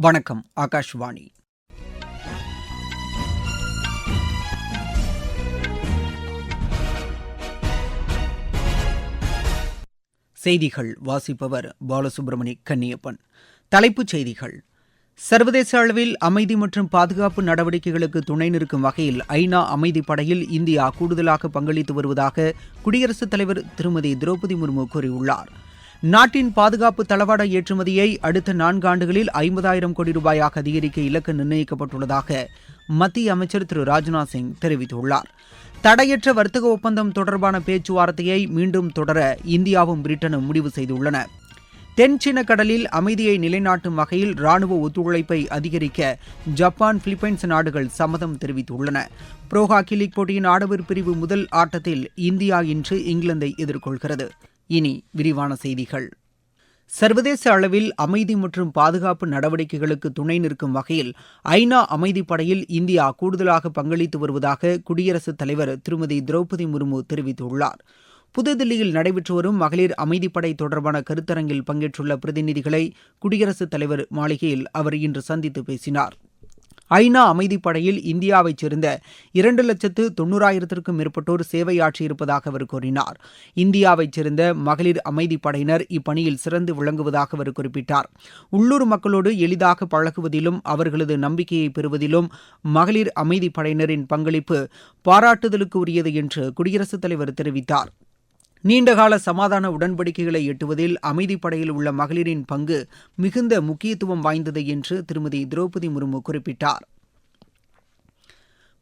வணக்கம் ஆகாஷ்வாணி. செய்திகள் வாசிப்பவர் பாலசுப்ரமணி கன்னியப்பன். தலைப்புச் செய்திகள். சர்வதேச அளவில் அமைதி மற்றும் பாதுகாப்பு நடவடிக்கைகளுக்கு துணை நிற்கும் வகையில் ஐநா அமைதி படையில் இந்தியா கூடுதலாக பங்களித்து வருவதாக குடியரசுத் தலைவர் திருமதி திரௌபதி முர்மு கூறியுள்ளார். நாட்டின் பாதுகாப்பு தளவாட ஏற்றுமதியை அடுத்த நான்காண்டுகளில் ஐம்பதாயிரம் கோடி ரூபாயாக அதிகரிக்க இலக்கு நிர்ணயிக்கப்பட்டுள்ளதாக மத்திய அமைச்சர் திரு ராஜ்நாத் சிங் தெரிவித்துள்ளார். தடையற்ற வர்த்தக ஒப்பந்தம் தொடர்பான பேச்சுவார்த்தையை மீண்டும் தொடர இந்தியாவும் பிரிட்டனும் முடிவு செய்துள்ளன. தென்சீன கடலில் அமைதியை நிலைநாட்டும் வகையில் ராணுவ ஒத்துழைப்பை அதிகரிக்க ஜப்பான் பிலிப்பைன்ஸ் நாடுகள் சம்மதம் தெரிவித்துள்ளன. புரோ ஹாக்கி லீக் போட்டியின் ஆடவர் பிரிவு முதல் ஆட்டத்தில் இந்தியா இன்று இங்கிலாந்தை எதிர்கொள்கிறது. இனி விரிவான செய்திகள். சர்வதேச அளவில் அமைதி மற்றும் பாதுகாப்பு நடவடிக்கைகளுக்கு துணை நிற்கும் வகையில் ஐநா அமைதிப்படையில் இந்தியா கூடுதலாக பங்களித்து வருவதாக குடியரசுத் தலைவர் திருமதி திரௌபதி முர்மு தெரிவித்துள்ளார். புதுதில்லியில் நடைபெற்று வரும் மகளிர் அமைதிப்படை தொடர்பான கருத்தரங்கில் பங்கேற்றுள்ள பிரதிநிதிகளை குடியரசுத் தலைவர் மாளிகையில் அவர் இன்று சந்தித்து பேசினார். ஐநா அமைதிப்படையில் இந்தியாவைச் சேர்ந்த இரண்டு லட்சத்து தொன்னூறாயிரத்திற்கும் மேற்பட்டோர் சேவையாற்றியிருப்பதாக அவர் கூறினார். இந்தியாவைச் சேர்ந்த மகளிர் அமைதிப்படையினர் இப்பணியில் சிறந்து விளங்குவதாக அவர் குறிப்பிட்டார். உள்ளூர் மக்களோடு எளிதாக பழகுவதிலும் அவர்களது நம்பிக்கையை பெறுவதிலும் மகளிர் அமைதிப்படையினரின் பங்களிப்பு பாராட்டுதலுக்கு உரியது என்று குடியரசுத் தலைவர் தெரிவித்தார். நீண்டகால சமாதான உடன்படிக்கைகளை எட்டுவதில் அமைதிப்படையில் உள்ள மகளிரின் பங்கு மிகுந்த முக்கியத்துவம் வாய்ந்தது என்று திருமதி திரௌபதி முர்மு குறிப்பிட்டார்.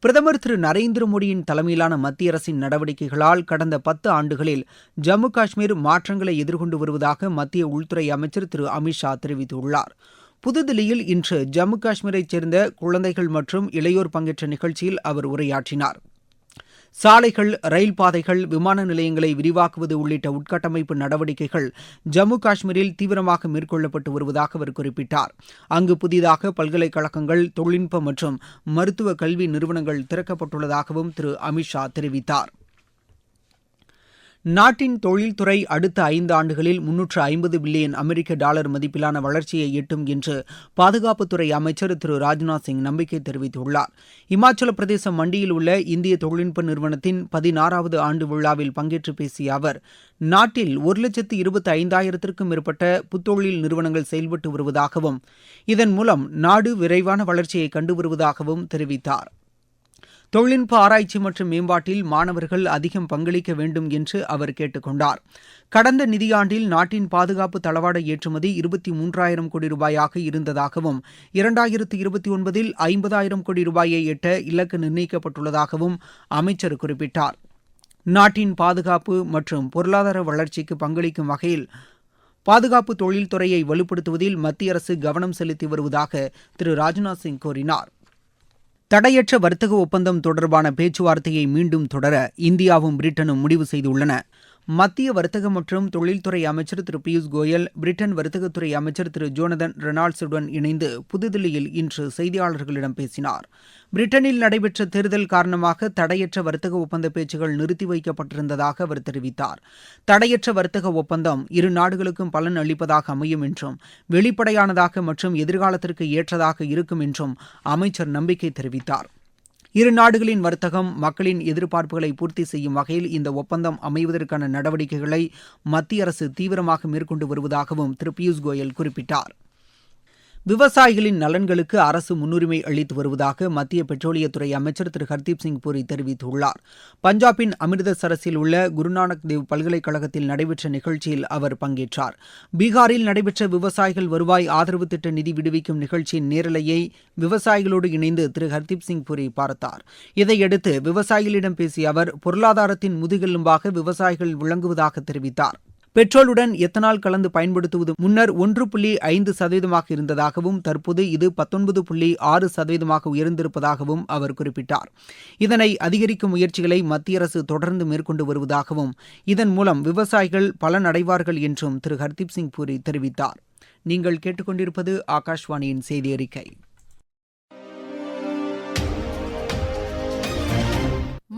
பிரதமர் திரு நரேந்திர மோடியின் தலைமையிலான மத்திய அரசின் நடவடிக்கைகளால் கடந்த பத்து ஆண்டுகளில் ஜம்மு காஷ்மீர் மாற்றங்களை எதிர்கொண்டு வருவதாக மத்திய உள்துறை அமைச்சர் திரு அமித்ஷா தெரிவித்துள்ளார். புதுதில்லியில் இன்று ஜம்மு காஷ்மீரைச் சேர்ந்த குழந்தைகள் மற்றும் இளையோர் பங்கேற்ற நிகழ்ச்சியில் அவர் உரையாற்றினார். சாலைகள் ரயில் பாதைகள் விமான நிலையங்களை விரிவாக்குவது உள்ளிட்ட உட்கட்டமைப்பு நடவடிக்கைகள் ஜம்மு காஷ்மீரில் தீவிரமாக மேற்கொள்ளப்பட்டு வருவதாக அவர் குறிப்பிட்டார். அங்கு புதிதாக பல்கலைக்கழகங்கள் தொழில்நுட்ப மற்றும் மருத்துவ கல்வி நிறுவனங்கள் திறக்கப்பட்டுள்ளதாகவும் திரு அமித்ஷா தெரிவித்தார். நாட்டின் தொழில்துறை அடுத்த ஐந்து ஆண்டுகளில் முன்னூற்று ஐம்பது பில்லியன் அமெரிக்க டாலர் மதிப்பிலான வளர்ச்சியை எட்டும் என்று பாதுகாப்புத்துறை அமைச்சர் திரு ராஜ்நாத் சிங் நம்பிக்கை தெரிவித்துள்ளார். இமாச்சல பிரதேச மண்டியில் உள்ள இந்திய தொழில்நுட்ப நிறுவனத்தின் பதினாறாவது ஆண்டு விழாவில் பங்கேற்று பேசிய அவர் நாட்டில் ஒரு லட்சத்து இருபத்தி ஐந்தாயிரத்திற்கும் மேற்பட்ட புத்தொழில் நிறுவனங்கள் செயல்பட்டு வருவதாகவும் இதன் மூலம் நாடு விரைவான வளர்ச்சியை கண்டு வருவதாகவும் தெரிவித்தார். தொழில்நுட்ப ஆராய்ச்சி மற்றும் மேம்பாட்டில் மாணவர்கள் அதிகம் பங்களிக்க வேண்டும் என்று அவர் கேட்டுக் கொண்டார் கடந்த நிதியாண்டில் நாட்டின் பாதுகாப்பு தளவாட ஏற்றுமதி இருபத்தி மூன்றாயிரம் கோடி ரூபாயாக இருந்ததாகவும் இரண்டாயிரத்து இருபத்தி ஒன்பதில் ஐம்பதாயிரம் கோடி ரூபாயை எட்ட இலக்கு நிர்ணயிக்கப்பட்டுள்ளதாகவும் அமைச்சர் குறிப்பிட்டார். நாட்டின் பாதுகாப்பு மற்றும் பொருளாதார வளர்ச்சிக்கு பங்களிக்கும் வகையில் பாதுகாப்பு தொழில்துறையை வலுப்படுத்துவதில் மத்திய அரசு கவனம் செலுத்தி வருவதாக திரு ராஜ்நாத் சிங் கூறினார். தடையற்ற வர்த்தக ஒப்பந்தம் தொடர்பான பேச்சுவார்த்தையை மீண்டும் தொடர இந்தியாவும் பிரிட்டனும் முடிவு செய்துள்ளன. மத்திய வர்த்தக மற்றும் தொழில்துறை அமைச்சர் திரு பியூஷ் கோயல் பிரிட்டன் வர்த்தகத்துறை அமைச்சர் திரு ஜோனதன் ரெனால்ட்ஸுடன் இணைந்து புதுதில்லியில் இன்று செய்தியாளர்களிடம் பேசினார். பிரிட்டனில் நடைபெற்ற தேர்தல் காரணமாக தடையற்ற வர்த்தக ஒப்பந்த பேச்சுகள் நிறுத்தி வைக்கப்பட்டிருந்ததாக அவர் தெரிவித்தார். தடையற்ற வர்த்தக ஒப்பந்தம் இரு நாடுகளுக்கும் பலன் அளிப்பதாக அமையும் என்றும் வெளிப்படையானதாக மற்றும் எதிர்காலத்திற்கு ஏற்றதாக இருக்கும் என்றும் அமைச்சர் நம்பிக்கை தெரிவித்தார். இரு நாடுகளின் வர்த்தகம் மக்களின் எதிர்பார்ப்புகளை பூர்த்தி செய்யும் வகையில் இந்த ஒப்பந்தம் அமைவதற்கான நடவடிக்கைகளை மத்திய அரசு தீவிரமாக மேற்கொண்டு வருவதாகவும் திரு பியூஷ் கோயல் குறிப்பிட்டார். விவசாயிகளின் நலன்களுக்கு அரசு முன்னுரிமை அளித்து வருவதாக மத்திய பெட்ரோலியத்துறை அமைச்சர் திரு. ஹர்தீப் சிங் பூரி தெரிவித்துள்ளார். பஞ்சாபின் அமிர்தசரஸில் உள்ள குருநானக் தேவ் பல்கலைக்கழகத்தில் நடைபெற்ற நிகழ்ச்சியில் அவர் பங்கேற்றார். பீகாரில் நடைபெற்ற விவசாயிகள் வருவாய் ஆதரவு திட்ட நிதி விடுவிக்கும் நிகழ்ச்சியின் நேரலையை விவசாயிகளோடு இணைந்து திரு. ஹர்தீப் சிங் பூரி பார்த்தார். இதையடுத்து விவசாயிகளிடம் பேசிய அவர் பொருளாதாரத்தின் முதுகெலும்பாக விவசாயிகள் விளங்குவதாக தெரிவித்தார். பெட்ரோலுடன் எத்தனால் கலந்து பயன்படுத்துவது முன்னர் ஒன்று புள்ளி ஐந்து சதவீதமாக இருந்ததாகவும் தற்போது இது பத்தொன்பது புள்ளி ஆறு சதவீதமாக உயர்ந்திருப்பதாகவும் அவர் குறிப்பிட்டார். இதனை அதிகரிக்கும் முயற்சிகளை மத்திய அரசு தொடர்ந்து மேற்கொண்டு வருவதாகவும் இதன் மூலம் விவசாயிகள் பலனடைவார்கள் என்றும் திரு. ஹர்தீப் சிங் பூரி தெரிவித்தார். நீங்கள் கேட்டுக்கொண்டிருப்பது ஆகாஷ்வாணியின் செய்தி அறிக்கை.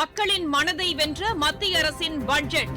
மக்களின் மனதை வென்ற மத்திய அரசின் பட்ஜெட்.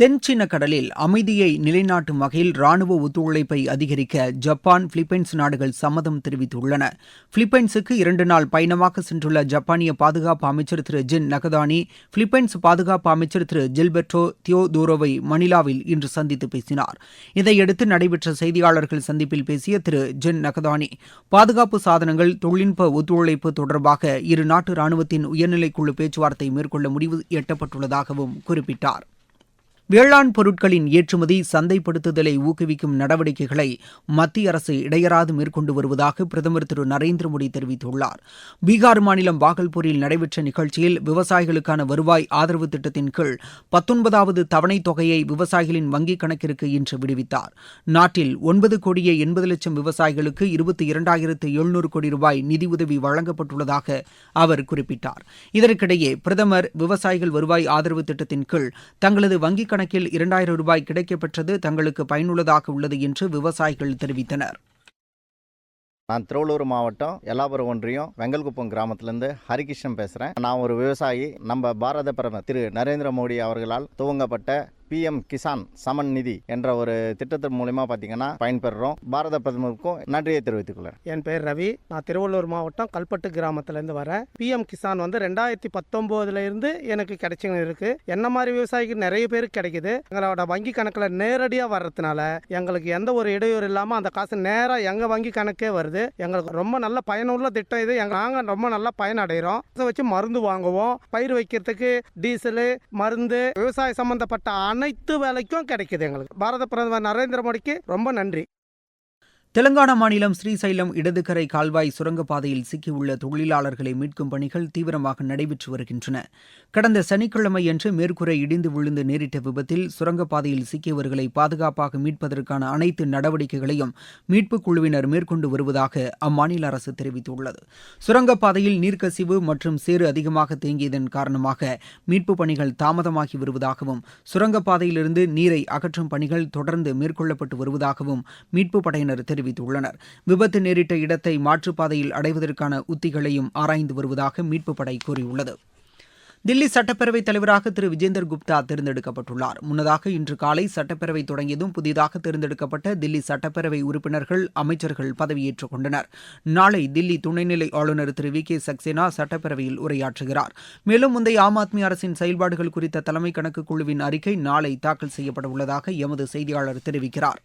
தென் சீன கடலில் அமைதியை நிலைநாட்டும் வகையில் ராணுவ ஒத்துழைப்பை அதிகரிக்க ஜப்பான் பிலிப்பைன்ஸ் நாடுகள் சம்மதம் தெரிவித்துள்ளன. பிலிப்பைன்ஸுக்கு இரண்டு நாள் பயணமாக சென்றுள்ள ஜப்பானிய பாதுகாப்பு அமைச்சர் திரு ஜின் நகதானி பிலிப்பைன்ஸ் பாதுகாப்பு அமைச்சர் திரு ஜில்பெர்டோ தியோதோரோவை மணிலாவில் இன்று சந்தித்து பேசினார். இதையடுத்து நடைபெற்ற செய்தியாளர்கள் சந்திப்பில் பேசிய திரு ஜின் நகதானி பாதுகாப்பு சாதனங்கள் தொழில்நுட்ப ஒத்துழைப்பு தொடர்பாக இரு நாட்டு ராணுவத்தின் உயர்நிலைக்குழு பேச்சுவார்த்தை மேற்கொள்ள முடிவு எட்டப்பட்டுள்ளதாகவும் குறிப்பிட்டார். வேளாண் பொருட்களின் ஏற்றுமதி சந்தைப்படுத்துதலை ஊக்குவிக்கும் நடவடிக்கைகளை மத்திய அரசு இடையராது மேற்கொண்டு வருவதாக பிரதமர் திரு நரேந்திர மோடி தெரிவித்துள்ளார். பீகார் மாநிலம் பாகல்பூரில் நடைபெற்ற நிகழ்ச்சியில் விவசாயிகளுக்கான வருவாய் ஆதரவு திட்டத்தின் கீழ் பத்தொன்பதாவது தவணைத் தொகையை விவசாயிகளின் வங்கிக் கணக்கிற்கு இன்று விடுவித்தார். நாட்டில் ஒன்பது கோடியே எண்பது லட்சம் விவசாயிகளுக்கு இருபத்தி இரண்டாயிரத்து எழுநூறு கோடி ரூபாய் நிதியுதவி வழங்கப்பட்டுள்ளதாக அவர் குறிப்பிட்டார். இதற்கிடையே பிரதமர் விவசாயிகள் வருவாய் ஆதரவு திட்டத்தின் கீழ் தங்களது வங்கிக் கணக்கில் இரண்டாயிரம் ரூபாய் கிடைக்கப்பெற்றது தங்களுக்கு பயனுள்ளதாக உள்ளது என்று விவசாயிகள் தெரிவித்தனர். நான் திருவள்ளூர் மாவட்டம் எல்லாபுரம் ஒன்றியம் வெங்கல்குப்பம் கிராமத்திலேருந்து ஹரிகிருஷ்ணன் பேசுகிறேன் நான் ஒரு விவசாயி. நம்ம பாரத பிரதமர் திரு நரேந்திர மோடி அவர்களால் துவங்கப்பட்ட பிஎம் கிசான் சமன் நிதி என்ற ஒரு திட்டத்தின் மூலிமா பார்த்தீங்கன்னா பயன்பெறுறோம். பாரத பிரதமருக்கும் நன்றியை தெரிவித்துக் கொள்கிறேன். என் பேர் ரவி. நான் திருவள்ளூர் மாவட்டம் கல்பட்டு கிராமத்துலேருந்து வரேன். பிஎம் கிசான் வந்து ரெண்டாயிரத்தி பத்தொம்போதுல இருந்து எனக்கு கிடைச்சிங்க இருக்கு. என்ன மாதிரி விவசாயிக்கு நிறைய பேருக்கு கிடைக்குது. எங்களோட வங்கி கணக்கில் நேரடியாக வர்றதுனால எங்களுக்கு எந்த ஒரு இடையூறு இல்லாமல் அந்த காசு நேராக எங்கள் வங்கி கணக்கே வருது. எங்களுக்கு ரொம்ப நல்ல பயனுள்ள திட்டம் இது. எங்கள் நாங்கள் ரொம்ப நல்லா பயனடைகிறோம் இதை வச்சு மருந்து வாங்குவோம். பயிர் வைக்கிறதுக்கு டீசலு மருந்து விவசாய சம்பந்தப்பட்ட அனைத்து வேலைக்கும் கிடைக்குது எங்களுக்கு. பாரத பிரதமர் நரேந்திர மோடிக்கு ரொம்ப நன்றி. தெலங்கானா மாநிலம் ஸ்ரீசைலம் இடதுகரை கால்வாய் சுரங்கப்பாதையில் சிக்கியுள்ள தொழிலாளர்களை மீட்கும் பணிகள் தீவிரமாக நடைபெற்று வருகின்றன. கடந்த சனிக்கிழமையன்று மேற்கூரை இடிந்து விழுந்து நேரிட்ட விபத்தில் சுரங்கப்பாதையில் சிக்கியவர்களை பாதுகாப்பாக மீட்பதற்கான அனைத்து நடவடிக்கைகளையும் மீட்புக் குழுவினர் மேற்கொண்டு வருவதாக அம்மாநில அரசு தெரிவித்துள்ளது. சுரங்கப்பாதையில் நீர்க்கசிவு மற்றும் சேறு அதிகமாக தேங்கியதன் காரணமாக மீட்புப் பணிகள் தாமதமாகி வருவதாகவும் சுரங்கப்பாதையிலிருந்து நீரை அகற்றும் பணிகள் தொடர்ந்து மேற்கொள்ளப்பட்டு வருவதாகவும் மீட்புப் படையினர் தெரிவித்துள்ளனர். விபத்து நேரிட்ட இடத்தை மாற்றுப்பாதையில் அடைவதற்கான உத்திகளையும் ஆராய்ந்து வருவதாக மீட்புப் படை கூறியுள்ளது. தில்லி சட்டப்பேரவைத் தலைவராக திரு. விஜேந்தர் குப்தா தேர்ந்தெடுக்கப்பட்டுள்ளார். முன்னதாக இன்று காலை சட்டப்பேரவை தொடங்கியதும் புதிதாக தேர்ந்தெடுக்கப்பட்ட தில்லி சட்டப்பேரவை உறுப்பினர்கள் அமைச்சர்கள் பதவியேற்றுக் கொண்டனர். நாளை தில்லி துணைநிலை ஆளுநர் திரு. வி. கே. சக்சேனா சட்டப்பேரவையில் உரையாற்றுகிறார். மேலும் முந்தைய ஆம் ஆத்மி அரசின் செயல்பாடுகள் குறித்த தலைமை கணக்கு குழுவின் அறிக்கை நாளை தாக்கல் செய்யப்பட உள்ளதாக எமது செய்தியாளர் தெரிவிக்கிறார்.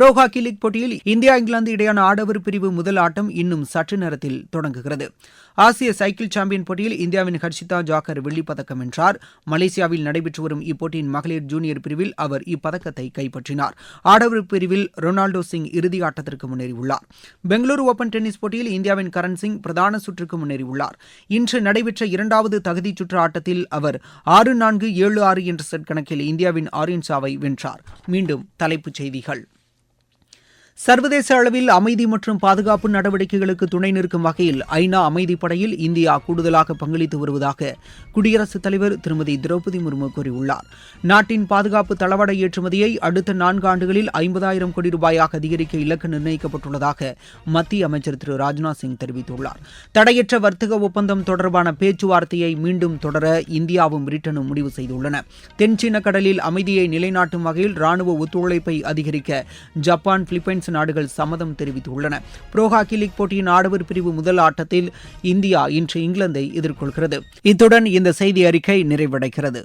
ப்ரோ ஹாக்கி லீக் போட்டியில் இந்தியா இங்கிலாந்து இடையான ஆடவர் பிரிவு முதல் ஆட்டம் இன்னும் சற்று நேரத்தில் தொடங்குகிறது. ஆசிய சைக்கிள் சாம்பியன் போட்டியில் இந்தியாவின் ஹர்ஷிதா ஜாக்கர் வெள்ளிப்பதக்கம் வென்றார். மலேசியாவில் நடைபெற்று வரும் இப்போட்டியின் மகளிர் ஜூனியர் பிரிவில் அவர் இப்பதக்கத்தை கைப்பற்றினார். ஆடவர் பிரிவில் ரொனால்டோ சிங் இறுதி ஆட்டத்திற்கு முன்னேறியுள்ளார். பெங்களூரு ஓபன் டென்னிஸ் போட்டியில் இந்தியாவின் கரண் சிங் பிரதான சுற்றுக்கு முன்னேறியுள்ளார். இன்று நடைபெற்ற இரண்டாவது தகுதிச் சுற்று ஆட்டத்தில் அவர் ஆறு நான்கு ஏழு ஆறு என்ற செட் கணக்கில் இந்தியாவின் ஆரியன்சாவை வென்றார். மீண்டும் தலைப்புச் செய்திகள். சர்வதேச அளவில் அமைதி மற்றும் பாதுகாப்பு நடவடிக்கைகளுக்கு துணை நிற்கும் வகையில் ஐநா அமைதிப்படையில் இந்தியா கூடுதலாக பங்களித்து வருவதாக குடியரசுத் தலைவர் திருமதி திரௌபதி முர்மு கூறியுள்ளார். நாட்டின் பாதுகாப்பு தளவாட ஏற்றுமதியை அடுத்த நான்கு ஆண்டுகளில் ஐம்பதாயிரம் கோடி ரூபாயாக அதிகரிக்க இலக்கு நிர்ணயிக்கப்பட்டுள்ளதாக மத்திய அமைச்சர் திரு ராஜ்நாத் சிங் தெரிவித்துள்ளார். தடையற்ற வர்த்தக ஒப்பந்தம் தொடர்பான பேச்சுவார்த்தையை மீண்டும் தொடர இந்தியாவும் பிரிட்டனும் முடிவு செய்துள்ளன. தென்சீன கடலில் அமைதியை நிலைநாட்டும் வகையில் ராணுவ ஒத்துழைப்பை அதிகரிக்க ஜப்பான் பிலிப்பைன்ஸ் நாடுகள் சம்மதம் தெரிவித்துள்ளன. புரோ ஹாக்கி லீக் போட்டியின் ஆடவர் பிரிவு முதல் ஆட்டத்தில் இந்தியா இன்று இங்கிலாந்தை எதிர்கொள்கிறது. இத்துடன் இந்த செய்தி அறிக்கை நிறைவடைகிறது.